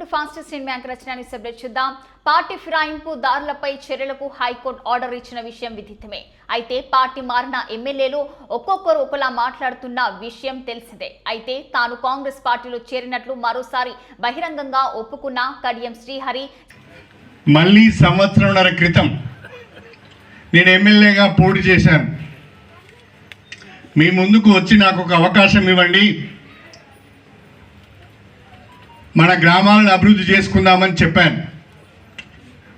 To fast stream bank రచనాన్ని చూద్దాం. Party ఫిరాయింపు దారులపై చర్యలకు హైకోర్టు ఆర్డర్ ఇచ్చిన విషయం విదితమే. అయితే పార్టీ మారిన ఎమ్మెల్యేలు ఒక్కొక్కరు ఒకలా మాట్లాడుతున్న విషయం తెలిసిందే. అయితే తాను కాంగ్రెస్ పార్టీలో చేరినట్లు మరోసారి బహిరంగంగా ఒప్పుకున్న కడియం శ్రీహరి. మళ్ళీ సంవత్సరంన్నర క్రితం నేను ఎమ్మెల్యేగా పోటీ చేశాను. మీ ముందుకు వచ్చి నాకు ఒక అవకాశం ఇవ్వండి. మన గ్రామాలను అభివృద్ధి చేసుకుందామని చెప్పాను.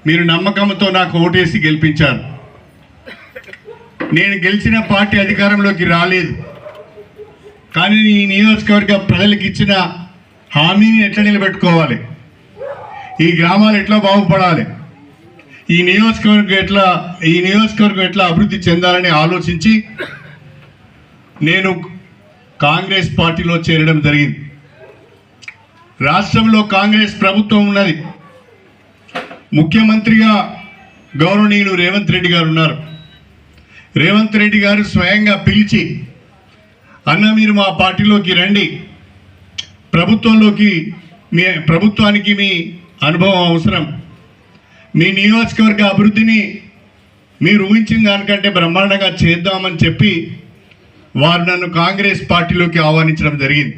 మీరు నమ్మకంతో నాకు ఓటేసి గెలిపించారు. నేను గెలిచిన పార్టీ అధికారంలోకి రాలేదు. కానీ ఈ నియోజకవర్గ ప్రజలకు ఇచ్చిన హామీని ఎట్లా నిలబెట్టుకోవాలి? ఈ గ్రామాలు ఎట్లా బాగుపడాలి? ఈ నియోజకవర్గం ఎట్లా ఈ నియోజకవర్గం ఎట్లా అభివృద్ధి చెందాలని ఆలోచించి నేను కాంగ్రెస్ పార్టీలో చేరడం జరిగింది. రాష్ట్రంలో కాంగ్రెస్ ప్రభుత్వం ఉన్నది. ముఖ్యమంత్రిగా గౌరవనీయులు రేవంత్ రెడ్డి గారు ఉన్నారు. రేవంత్ రెడ్డి గారు స్వయంగా పిలిచి అన్న మీరు మా పార్టీలోకి రండి. ప్రభుత్వంలోకి మీ ప్రభుత్వానికి మీ అనుభవం అవసరం. మీ నియోజకవర్గ అభివృద్ధిని మీరు ఊహించిన దానికంటే బ్రహ్మాండంగా చేద్దామని చెప్పి వారు నన్ను కాంగ్రెస్ పార్టీలోకి ఆహ్వానించడం జరిగింది.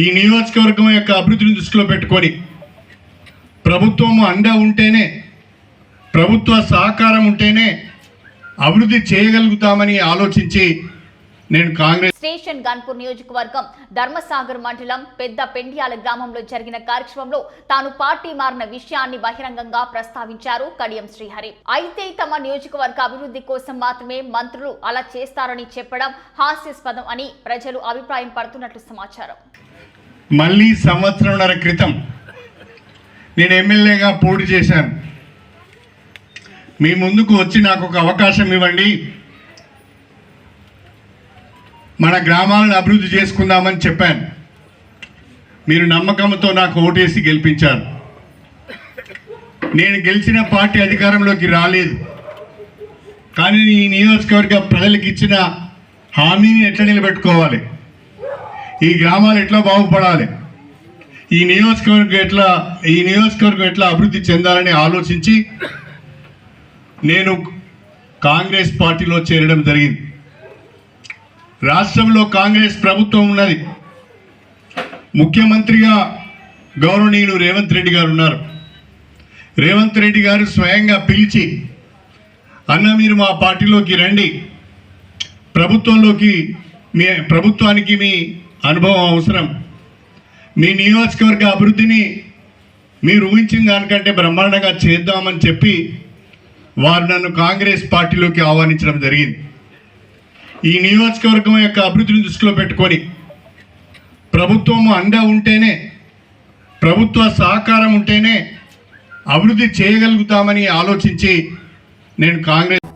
ఈ నియోజకవర్గం యొక్క అభివృద్ధిని దృష్టిలో పెట్టుకొని ప్రభుత్వం అండ ఉంటేనే ప్రభుత్వ సహకారం ఉంటేనే అభివృద్ధి చేయగలుగుతామని ఆలోచించి నేను కాంగ్రెస్ స్టేషన్ గన్పూర్ నియోజకవర్గం ధర్మసాగర్ మండలం పెద్ద పెండియాల గ్రామంలో జరిగిన కార్యక్రమంలో తాను పార్టీ మారిన విషయాన్ని బహిరంగంగా ప్రస్తావించారు కడియం శ్రీహరి. అయితే తమ నియోజకవర్గ అభివృద్ధి కోసం మాత్రమే మంత్రులు అలా చేస్తారని చెప్పడం హాస్యాస్పదం అని ప్రజలు అభిప్రాయం పడుతున్నట్లు సమాచారం. మళ్ళీ సంవత్సరంన్నర క్రితం నేను ఎమ్మెల్యేగా పోటీ చేశాను. మీ ముందుకు వచ్చి నాకు ఒక అవకాశం ఇవ్వండి. మన గ్రామాలను అభివృద్ధి చేసుకుందామని చెప్పాను. మీరు నమ్మకంతో నాకు ఓటేసి గెలిపించారు. నేను గెలిచిన పార్టీ అధికారంలోకి రాలేదు. కానీ ఈ నియోజకవర్గ ప్రజలకు ఇచ్చిన హామీని ఎట్లా నిలబెట్టుకోవాలి? ఈ గ్రామాలు ఎట్లా బాగుపడాలి? ఈ నియోజకవర్గం ఎట్లా ఈ నియోజకవర్గం ఎట్లా అభివృద్ధి చెందాలని ఆలోచించి నేను కాంగ్రెస్ పార్టీలో చేరడం జరిగింది. రాష్ట్రంలో కాంగ్రెస్ ప్రభుత్వం ఉన్నది. ముఖ్యమంత్రిగా గౌరవనీయులు రేవంత్ రెడ్డి గారు ఉన్నారు. రేవంత్ రెడ్డి గారు స్వయంగా పిలిచి అన్న మీరు మా పార్టీలోకి రండి. ప్రభుత్వంలోకి మీ ప్రభుత్వానికి మీ అనుభవం అవసరం. మీ నియోజకవర్గ అభివృద్ధిని మీరు ఊహించిన దానికంటే బ్రహ్మాండంగా చేద్దామని చెప్పి వారు నన్ను కాంగ్రెస్ పార్టీలోకి ఆహ్వానించడం జరిగింది. ఈ నియోజకవర్గం యొక్క అభివృద్ధిని దృష్టిలో పెట్టుకొని ప్రభుత్వం అండ ఉంటేనే ప్రభుత్వ సహకారం ఉంటేనే అభివృద్ధి చేయగలుగుతామని ఆలోచించి నేను కాంగ్రెస్